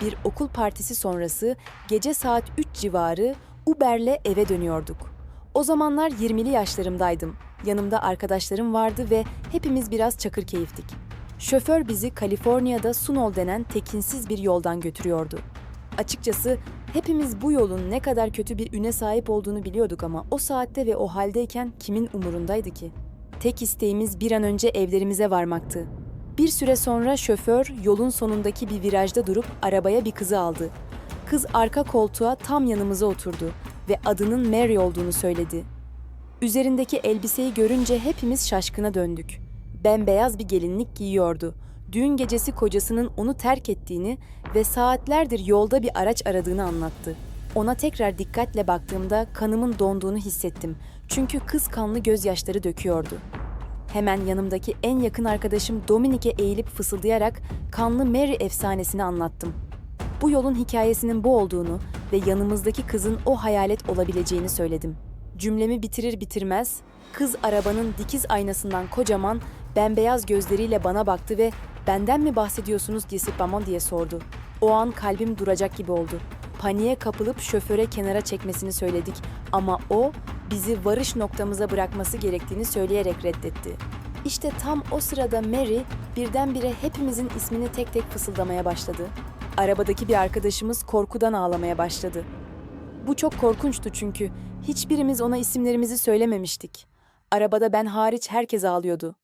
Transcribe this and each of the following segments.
bir okul partisi sonrası gece saat 3 civarı Uber'le eve dönüyorduk. O zamanlar 20'li yaşlarımdaydım. Yanımda arkadaşlarım vardı ve hepimiz biraz çakır keyiftik. Şoför bizi Kaliforniya'da Sunol denen tekinsiz bir yoldan götürüyordu. Açıkçası hepimiz bu yolun ne kadar kötü bir üne sahip olduğunu biliyorduk ama o saatte ve o haldeyken kimin umurundaydı ki? Tek isteğimiz bir an önce evlerimize varmaktı. Bir süre sonra şoför yolun sonundaki bir virajda durup arabaya bir kızı aldı. Kız arka koltuğa tam yanımıza oturdu ve adının Mary olduğunu söyledi. Üzerindeki elbiseyi görünce hepimiz şaşkına döndük. Bembeyaz bir gelinlik giyiyordu. Düğün gecesi kocasının onu terk ettiğini ve saatlerdir yolda bir araç aradığını anlattı. Ona tekrar dikkatle baktığımda kanımın donduğunu hissettim. Çünkü kız kanlı gözyaşları döküyordu. Hemen yanımdaki en yakın arkadaşım Dominik'e eğilip fısıldayarak kanlı Mary efsanesini anlattım. Bu yolun hikayesinin bu olduğunu ve yanımızdaki kızın o hayalet olabileceğini söyledim. Cümlemi bitirir bitirmez kız arabanın dikiz aynasından kocaman bembeyaz gözleriyle bana baktı ve benden mi bahsediyorsunuz Disipamon diye sordu. O an kalbim duracak gibi oldu. Paniğe kapılıp şoföre kenara çekmesini söyledik ama o bizi varış noktamıza bırakması gerektiğini söyleyerek reddetti. İşte tam o sırada Mary birdenbire hepimizin ismini tek tek fısıldamaya başladı. Arabadaki bir arkadaşımız korkudan ağlamaya başladı. Bu çok korkunçtu çünkü hiçbirimiz ona isimlerimizi söylememiştik. Arabada ben hariç herkes ağlıyordu.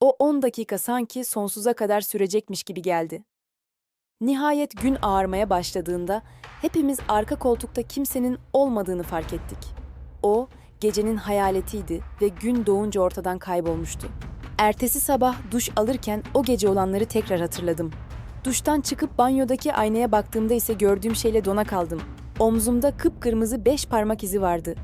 O 10 dakika sanki sonsuza kadar sürecekmiş gibi geldi. Nihayet gün ağarmaya başladığında hepimiz arka koltukta kimsenin olmadığını fark ettik. O gecenin hayaletiydi ve gün doğunca ortadan kaybolmuştu. Ertesi sabah duş alırken o gece olanları tekrar hatırladım. Duştan çıkıp banyodaki aynaya baktığımda ise gördüğüm şeyle dona kaldım. Omzumda kıpkırmızı beş parmak izi vardı.